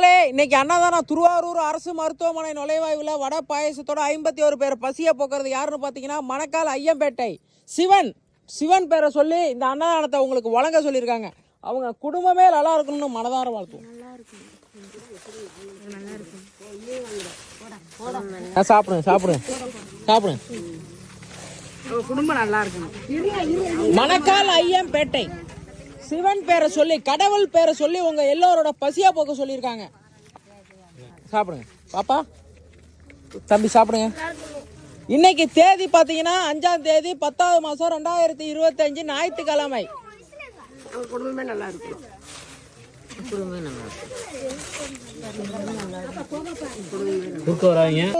இன்னைக்கு அன்னதானம் திருவாரூர் அரசு மருத்துவமனை நுழைவாயுவில் வடை பாயசத்தோட ஐம்பத்தி ஒரு பேர் பசியை போக்குறது யாருன்னு பார்த்தீங்கன்னா மணக்கால் ஐயம்பேட்டை. சிவன் சிவன் பேரை சொல்லி இந்த அன்னதானத்தை உங்களுக்கு வழங்க சொல்லியிருக்காங்க. அவங்க குடும்பமே நல்லா இருக்கணும்னு மனதார வாழ்த்துவோம். ஆ, சாப்பிடுங்க சாப்பிடுங்க. சாப்பிடுங்க. குடும்பம் நல்லா இருக்கணும். மணக்கால் ஐயம்பேட்டை. சிவன் பேரை சொல்லி கடவுள் பேரை சொல்லி உங்க எல்லோரோட பசியா போக்க சொல்லியிருக்காங்க. சாப்பிடுங்க. பாப்பா தம்பி சாப்பிடுங்க. இன்னைக்கு தேதி பார்த்தீங்கன்னா அஞ்சாம் தேதி பத்தாவது மாதம் ரெண்டாயிரத்தி இருபத்தஞ்சு ஞாயிற்றுக்கிழமை. குடும்பமே நல்லா இருக்கும்.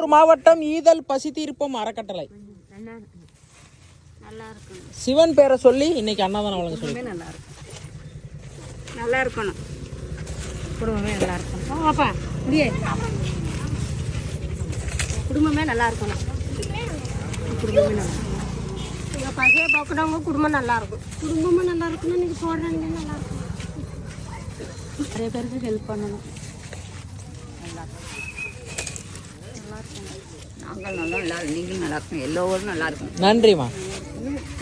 ஒரு மாவட்டம் ஈதல் பசி தீர்ப்பம் அறக்கட்டளை சிவன் பேரை சொல்லி இன்னைக்கு அன்னதானம் வழங்க சொல்லி நல்லா இருக்கும் நல்லா இருக்கணும் குடும்பமே நல்லா இருக்கணும் பாப்பா இப்படியே குடும்பமே நல்லா இருக்கணும் குடும்பமே நல்லா எங்கள் பசையை பார்க்குறவங்க குடும்பம் நல்லா இருக்கும் குடும்பமும் நல்லா இருக்கணும் நீங்கள் போடுறாங்க நல்லா இருக்கும் நிறைய பேருக்கு ஹெல்ப் பண்ணணும். நாங்கள் நல்லா நல்லா நீங்களும் நல்லா இருக்கணும் எல்லோரும் நல்லா இருக்கணும் நன்றிம்மா.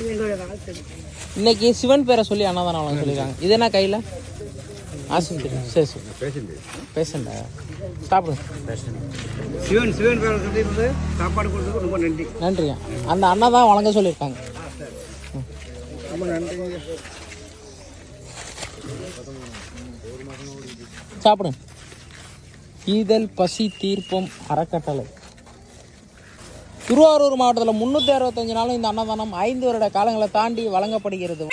எங்களோட வாழ்க்கை. இன்னைக்கு சிவன் பேரை சொல்லி அன்னதானம் சொல்லியிருக்காங்க இது என்ன கையில்? ஆஸ்பத்திரி சரி சரி. பேஷண்டா சாப்பிடுங்க சிவன் சிவன் பேரை சொல்லி இருந்து சாப்பாடு கொடுத்ததுக்கு ரொம்ப நன்றி. நன்றிங்க அந்த அண்ணா தான் வழங்க சொல்லியிருக்காங்க. ரொம்ப நன்றிங்க சாப்பிடுங்க ஈதல் பசி தீர்ப்பம் அறக்கட்டளை. திருவாரூர் மாவட்டத்தில் முந்நூற்றி அறுபத்தஞ்சு நாளும் இந்த அன்னதானம் ஐந்து வருட காலங்களை தாண்டி வழங்கப்படுகிறது.